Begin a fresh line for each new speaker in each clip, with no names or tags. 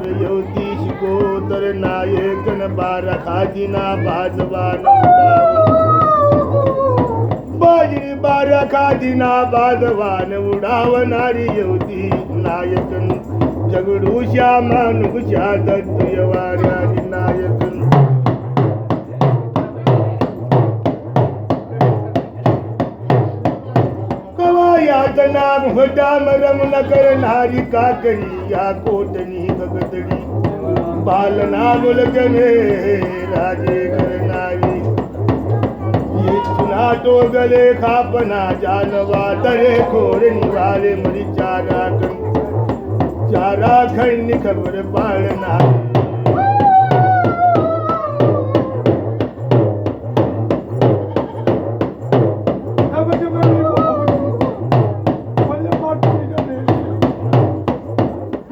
वर योगीश गोतर नायकन बारा खाजिना भाजवा बाजरी बारा खाजिना बाजवान उडावणारी योगी नायकन. जगडूशा मानुषा दत्त यवाऱ्या यातना मुहटाम रमण करणारी काकरी या कोटनी भगतडी बालना मुलगने राजे करणारी येथुना टोगले खापना जानवा तरे खोर निवाले मरी चारा खंड चारा खंड खबर पाळणारी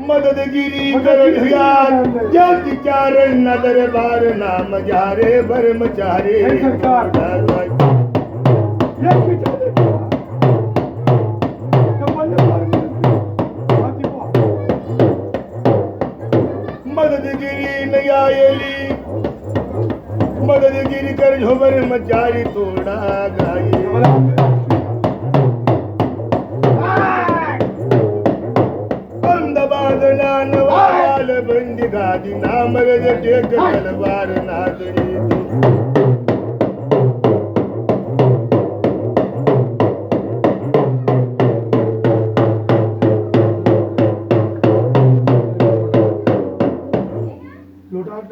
मददगिरी करुया जग चारण नदर बार नाम जारे ब्रह्मचारे. मददगिरी नयायली मददगिरी कर जो ब्रह्मचारी तोड़ा गाये నాదులాను వాళ్ళ బండి దాది నామల జటేక కలవారు నాదుని లోటాట